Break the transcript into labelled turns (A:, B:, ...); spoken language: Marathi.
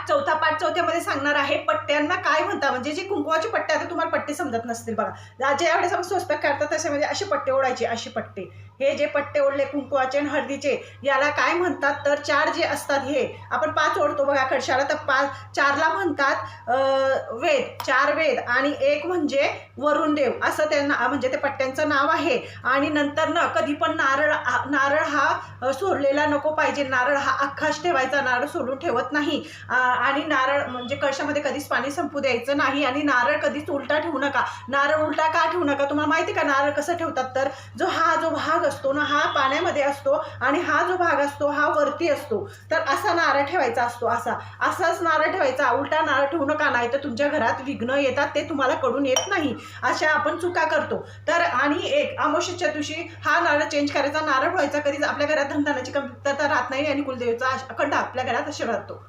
A: पाठ चौथा पाठ चौथ्यामध्ये सांगणार आहे पट्ट्यांना काय म्हणता? म्हणजे जे कुंकवाची पट्टे आता तुम्हाला पट्टे समजत नसतील बघा. ज्या वेळेस आपण करतात तसे त्याच्यामध्ये असे पट्टे ओढायचे असे पट्टे. हे जे पट्टे ओढले कुंकवाचे आणि हळदीचे याला काय म्हणतात? तर चार जे असतात हे. आपण पाच ओढतो बघा कडशाला तर पाच चारला म्हणतात वेद. चार वेद आणि एक म्हणजे वरुण देव असं त्यांना म्हणजे ते पट्ट्यांचं नाव आहे. आणि नंतर ना कधी पण नारळ नारळ हा सोडलेला नको पाहिजे. नारळ हा अख्खाच ठेवायचा नारळ सोडून ठेवत नाही. आ, आणि नारळ म्हणजे कळशामध्ये कधीच पाणी संपू द्यायचं नाही आणि नारळ कधीच उलटा ठेवू नका. नारळ उलटा का ठेवू नका? तुम्हाला माहिती का नारळ कसं ठेवतात? तर जो हा जो भाग असतो ना हा पाण्यामध्ये असतो आणि हा जो भाग असतो हा वरती असतो. तर असा नारळ ठेवायचा असतो असा. असाच नारळ ठेवायचा. उलटा नारळ ठेवू नका नाही तर तुमच्या घरात विघ्न येतात ते तुम्हाला कडून येत नाही. अशा आपण चुका करतो. तर आणि एक अमावस्येच्या दिवशी हा नारळ चेंज करायचा. नारळ व्हायचा कधीच. आपल्या घरात धनधानाची कमतरता राहत नाही आणि कुलदेवीचा अखंड आपल्या घरात असे राहतो.